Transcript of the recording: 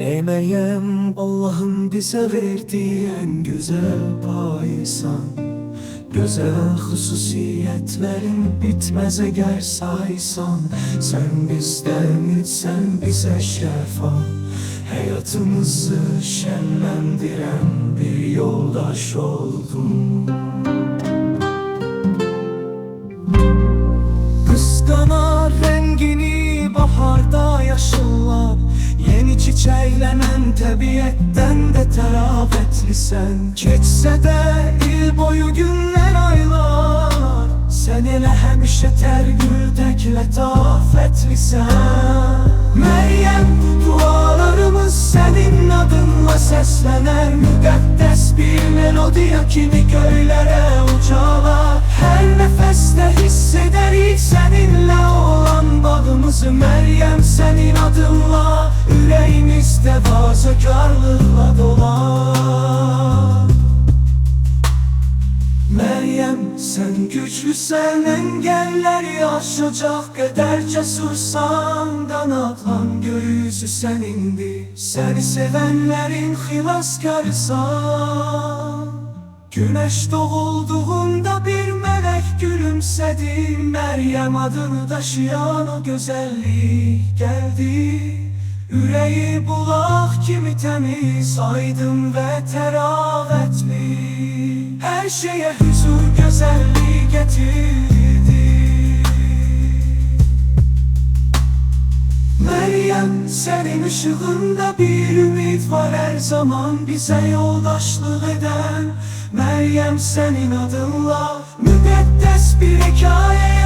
Ey Meryem Allah'ın bize verdiği en güzel paysan. Güzel hususiyetlerin bitmez eğer saysan. Sen bizden sen bize şefa. Hayatımızı şenlendiren bir yoldaş oldun çiçeklenen tabiyetten de terafetli sen. Geçse de il boyu günler aylar Sen ile hemşe tergül letafetli sen. Meryem dualarımız senin adınla seslener. Mukaddes bir melodiya kimi göylere vazakarlıkla dolar Meryem sen güçlüsen engelleri aşacak kadar cesursan Kanatlan göğüsü senindi Seni sevenlerin hilaskarısan Güneş doğulduğunda bir melek gülümsedi Meryem adını taşıyan o güzellik geldi Yüreği bulak kimi temiz, aydın ve teravetli. Her şeye huzur, güzelliği getirdi. Meryem senin ışığında bir ümit var her zaman bize yoldaşlık eden. Meryem senin adınla müqeddes bir hikaye